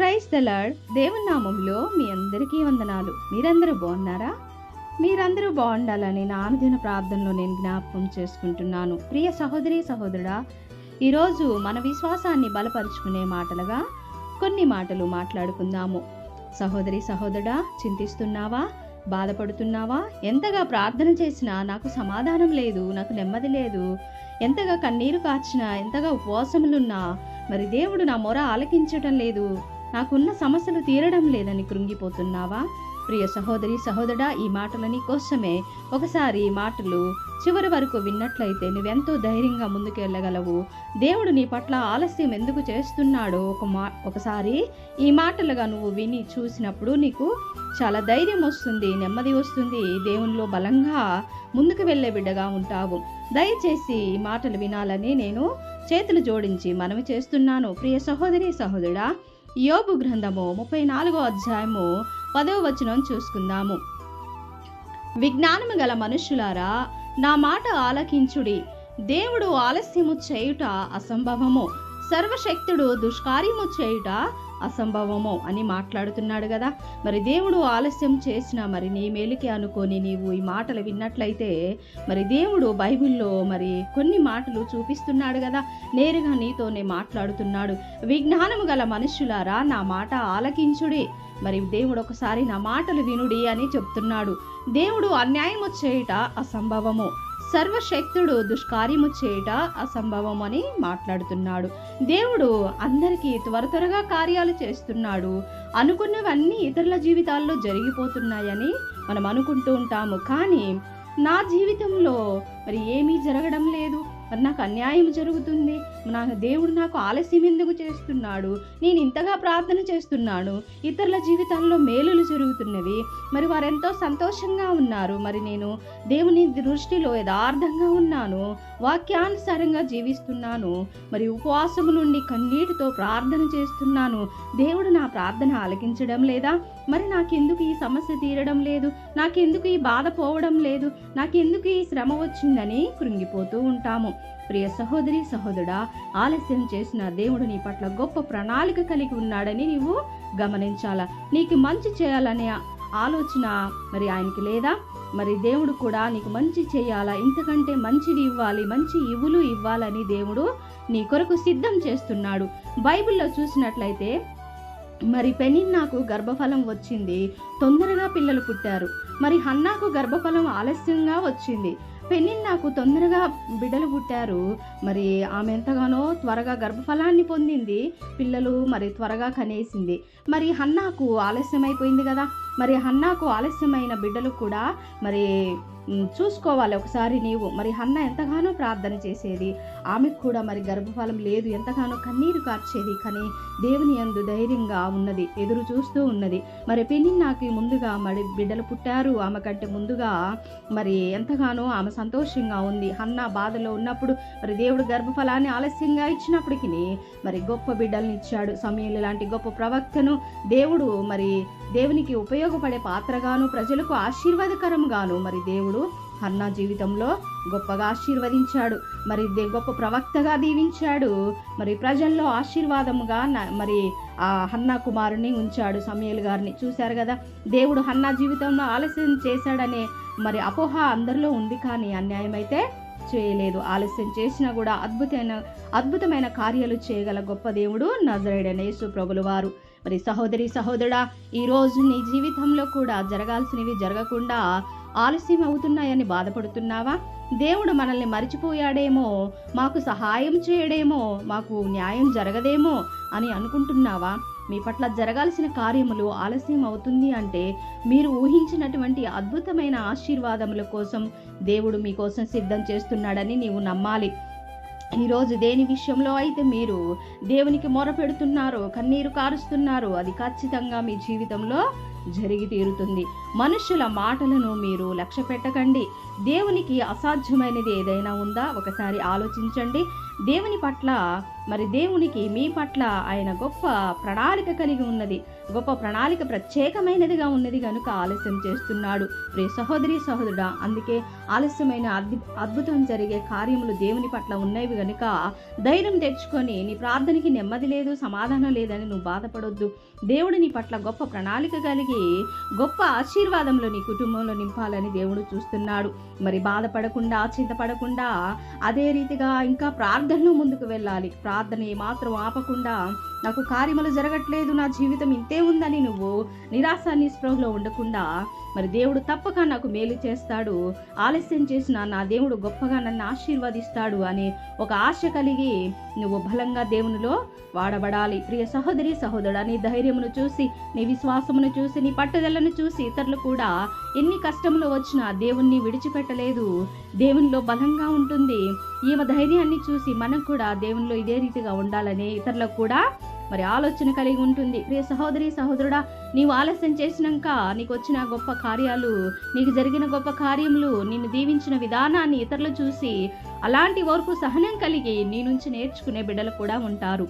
Praise the దేవుని నామంలో మీ అందరికీ వందనాలు. మీరందరూ బాగున్నారా? మీరందరూ బాగుండాలని నా అనుదిన ప్రార్థనలో నేను జ్ఞాపకం చేసుకుంటున్నాను. ప్రియ సహోదరి సహోదరుడా ఈరోజు మన విశ్వాసాన్ని బలపరుచుకునే మాటలుగా కొన్ని మాటలు మాట్లాడుకుందాము. సహోదరి సహోదరుడా చింతిస్తున్నావా? బాధపడుతున్నావా? ఎంతగా ప్రార్థన చేసినా నాకు సమాధానం లేదు నాకు నెమ్మది లేదు. ఎంతగా కన్నీరు కార్చినా ఎంతగా ఉపవాసములున్నా మరి దేవుడు నా మొర ఆలకించటం లేదు. నాకున్న సమస్యలు తీరడం లేదని కృంగిపోతున్నావా? ప్రియ సహోదరి సహోదరా ఈ మాటలని కోసమే ఒకసారి ఈ మాటలు చివరి వరకు విన్నట్లయితే నువ్వెంతో ధైర్యంగా ముందుకెళ్ళగలవు. దేవుడు నీ పట్ల ఆలస్యం ఎందుకు చేస్తున్నాడో ఒక మా ఒకసారి ఈ మాటలుగా నువ్వు విని చూసినప్పుడు నీకు చాలా ధైర్యం వస్తుంది నెమ్మది వస్తుంది. దేవునిలో బలంగా ముందుకు వెళ్ళే బిడ్డగా ఉంటావు. దయచేసి ఈ మాటలు వినాలని నేను చేతులు జోడించి మనవి చేస్తున్నాను. ప్రియ సహోదరి సహోదరా యోబు గ్రంథము ముప్పై నాలుగో అధ్యాయము పదవ వచనం చూసుకుందాము. విజ్ఞానము గల మనుషులారా నా మాట ఆలకించుడి. దేవుడు ఆలస్యము చేయుట అసంభవము. సర్వశక్తుడు దుష్కార్యము చేయుట అసంభవము అని మాట్లాడుతున్నాడు కదా. మరి దేవుడు ఆలస్యం చేసినా మరి నీ మేలుకి అనుకొని నీవు ఈ మాటలు విన్నట్లయితే మరి దేవుడు బైబిల్లో మరి కొన్ని మాటలు చూపిస్తున్నాడు కదా. నేరుగా నీతోనే మాట్లాడుతున్నాడు. విజ్ఞానము గల మనుష్యులారా నా మాట ఆలకించుడి. మరి దేవుడు ఒకసారి నా మాటలు వినుడి అని చెప్తున్నాడు. దేవుడు అన్యాయము చేయుట అసంభవము సర్వశక్తుడు దుష్కార్యము చేయట అసంభవం అని మాట్లాడుతున్నాడు. దేవుడు అందరికీ త్వర త్వరగా కార్యాలు చేస్తున్నాడు. అనుకున్నవన్నీ ఇతరుల జీవితాల్లో జరిగిపోతున్నాయని మనం అనుకుంటూ ఉంటాము. కానీ నా జీవితంలో మరి ఏమీ జరగడం లేదు. మరి నాకు అన్యాయం జరుగుతుంది. నాకు దేవుడు నాకు ఆలస్యం ఎందుకు చేస్తున్నాడు? నేను ఇంతగా ప్రార్థన చేస్తున్నాను. ఇతరుల జీవితాల్లో మేలులు జరుగుతున్నవి. మరి వారెంతో సంతోషంగా ఉన్నారు. మరి నేను దేవుని దృష్టిలో యథార్థంగా ఉన్నాను. వాక్యానుసారంగా జీవిస్తున్నాను. మరి ఉపవాసము నుండి కన్నీటితో ప్రార్థన చేస్తున్నాను. దేవుడు నా ప్రార్థన ఆలకించడం లేదా? మరి నాకెందుకు ఈ సమస్య తీరడం లేదు? నాకెందుకు ఈ బాధ పోవడం లేదు? నాకెందుకు ఈ శ్రమ వచ్చిందని కృంగిపోతూ ఉంటాము. ప్రియ సహోదరి సహోదరుడా ఆలస్యం చేసిన దేవుడు నీ పట్ల గొప్ప ప్రణాళిక కలిగి ఉన్నాడని నీవు గమనించాలా? నీకు మంచి చేయాలనే ఆలోచన మరి ఆయనకి లేదా? మరి దేవుడు కూడా నీకు మంచి చేయాలా? ఇంతకంటే మంచిది ఇవ్వాలి మంచి ఇవులు ఇవ్వాలని దేవుడు నీ కొరకు సిద్ధం చేస్తున్నాడు. బైబిల్లో చూసినట్లయితే మరి పెనిన్నాకు గర్భఫలం వచ్చింది తొందరగా పిల్లలు పుట్టారు. మరి హన్నాకు గర్భఫలం ఆలస్యంగా వచ్చింది. పెనిన్నాకు తొందరగా బిడ్డలు పుట్టారు. మరి ఆమె ఎంతగానో త్వరగా గర్భఫలాన్ని పొందింది. పిల్లలు మరి త్వరగా కనేసింది. మరి హన్నాకు ఆలస్యమైపోయింది కదా. మరి హన్నాకు ఆలస్యమైన బిడ్డలు కూడా మరి చూసుకోవాలి. ఒకసారి నీవు. మరి హన్న ఎంతగానో ప్రార్థన చేసేది. ఆమెకు కూడా మరి గర్భఫలం లేదు. ఎంతగానో కన్నీరు కార్చేది. కానీ దేవుని యందు ధైర్యంగా ఉన్నది. ఎదురు చూస్తూ ఉన్నది. మరి పెనిన్నాకి ముందుగా మరి బిడ్డలు పుట్టారు. ఆమె కంటే ముందుగా మరి ఎంతగానో ఆమె సంతోషంగా ఉంది. హన్న బాధలో ఉన్నప్పుడు మరి దేవుడు గర్భఫలాన్ని ఆలస్యంగా ఇచ్చినప్పటికీ మరి గొప్ప బిడ్డల్ని ఇచ్చాడు. సమయంలో లాంటి గొప్ప ప్రవక్తను దేవుడు మరి దేవునికి ఉపయోగపడే పాత్రగాను ప్రజలకు ఆశీర్వాదకరంగాను మరి దేవుడు హన్నా జీవితంలో గొప్పగా ఆశీర్వదించాడు. మరి దే- గొప్ప ప్రవక్తగా దీవించాడు. మరి ప్రజల్లో ఆశీర్వాదముగా మరి ఆ హన్నా కుమారుని ఉంచాడు సమయలు గారిని. చూశారు కదా దేవుడు హన్నా జీవితంలో ఆలస్యం చేశాడనే మరి అపోహ అందరిలో ఉంది కానీ అన్యాయం అయితే చేయలేదు. ఆలస్యం చేసినా కూడా అద్భుతమైన అద్భుతమైన కార్యాలు చేయగల గొప్ప దేవుడు నజరేడైన యేసు ప్రభులు వారు. మరి సహోదరి సహోదరుడా ఈ నీ జీవితంలో కూడా జరగాల్సినవి జరగకుండా ఆలస్యం అవుతున్నాయని బాధపడుతున్నావా? దేవుడు మనల్ని మరిచిపోయాడేమో మాకు సహాయం చేయడేమో మాకు న్యాయం జరగదేమో అని అనుకుంటున్నావా? మీ పట్ల జరగాల్సిన కార్యములు ఆలస్యం అవుతుంది అంటే మీరు ఊహించినటువంటి అద్భుతమైన ఆశీర్వాదముల కోసం దేవుడు మీకోసం సిద్ధం చేస్తున్నాడని నీవు నమ్మాలి. ఈరోజు దేని విషయంలో అయితే మీరు దేవునికి మొర పెడుతున్నారు కన్నీరు కారుస్తున్నారు అది ఖచ్చితంగా మీ జీవితంలో జరిగి తీరుతుంది. మనుషుల మాటలను మీరు లక్ష్య పెట్టకండి. దేవునికి అసాధ్యమైనది ఏదైనా ఉందా? ఒకసారి ఆలోచించండి. దేవుని పట్ల మరి దేవునికి మీ పట్ల ఆయన గొప్ప ప్రణాళిక కలిగి ఉన్నది. గొప్ప ప్రణాళిక ప్రత్యేకమైనదిగా ఉన్నది కనుక ఆలస్యం చేస్తున్నాడు. ప్రియ సహోదరి సహోదరుడా అందుకే ఆలస్యమైన అద్భు అద్భుతం జరిగే కార్యములు దేవుని పట్ల ఉన్నవి కనుక ధైర్యం తెచ్చుకొని నీ ప్రార్థనకి నెమ్మది లేదు సమాధానం లేదని నువ్వు బాధపడొద్దు. దేవుడు నీ పట్ల గొప్ప ప్రణాళిక కలిగి గొప్ప ఆశీర్వాదంలో నీ కుటుంబంలో నింపాలని దేవుడు చూస్తున్నాడు. మరి బాధపడకుండా చింతపడకుండా అదే రీతిగా ఇంకా ప్రార్థనలో ముందుకు వెళ్ళాలి. ప్రార్థన ఏమాత్రం ఆపకుండా నాకు కార్యములు జరగట్లేదు నా జీవితం ఇంతే ఉందని నువ్వు నిరాశ నిస్పృహలో ఉండకుండా మరి దేవుడు తప్పక నాకు మేలు చేస్తాడు. ఆలస్యం చేసిన నా దేవుడు గొప్పగా నన్ను ఆశీర్వదిస్తాడు అని ఒక ఆశ కలిగి నువ్వు బలంగా దేవునిలో వాడబడాలి. ప్రియ సహోదరి సహోదరుడా నీ ధైర్యమును చూసి నీ విశ్వాసమును చూసి నీ పట్టుదలను చూసి ఇతరులు కూడా ఎన్ని కష్టములు వచ్చినా దేవుణ్ణి విడిచిపెట్టలేదు. దేవునిలో బలంగా ఉంటుంది. ఈమె ధైర్యాన్ని చూసి మనం కూడా దేవునిలో ఇదే రీతిగా ఉండాలని ఇతరులకు కూడా మరి ఆలోచన కలిగి ఉంటుంది. ప్రియ సహోదరి సహోదరుడా నీవు ఆలస్యం చేసినాక నీకు వచ్చిన గొప్ప కార్యాలు నీకు జరిగిన గొప్ప కార్యములు నిన్ను దీవించిన విధానాన్ని ఇతరులు చూసి అలాంటి ఓర్పు సహనం కలిగి నీ నుంచి నేర్చుకునే బిడ్డలు కూడా ఉంటారు.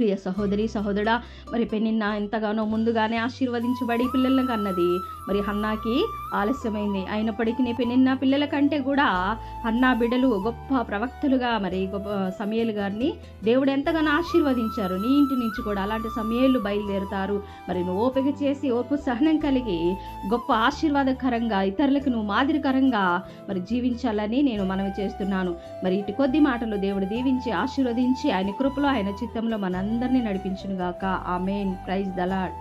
ప్రియ సహోదరి సహోదరా మరి పెనిన్న ఎంతగానో ముందుగానే ఆశీర్వదించబడి పిల్లలను కన్నది. మరి హన్నాకి ఆలస్యమైంది. అయినప్పటికీ నీ పెనిన్న పిల్లల కంటే కూడా హన్నా బిడలు గొప్ప ప్రవక్తలుగా మరి గొప్ప సమయలు గారిని దేవుడు ఎంతగానో ఆశీర్వదించారు. నీ ఇంటి నుంచి కూడా అలాంటి సమయాలు బయలుదేరుతారు. మరి నువ్వు ఓపిక చేసి ఓపు సహనం కలిగి గొప్ప ఆశీర్వాదకరంగా ఇతరులకు నువ్వు మాదిరికరంగా మరి జీవించాలని నేను మనవి చేస్తున్నాను. మరి ఇటు కొద్ది మాటలు దేవుడు దీవించి ఆశీర్వదించి ఆయన కృపలో ఆయన చిత్తంలో అందరినీ నడిపించునుగాక. ఆమెన్. Praise the Lord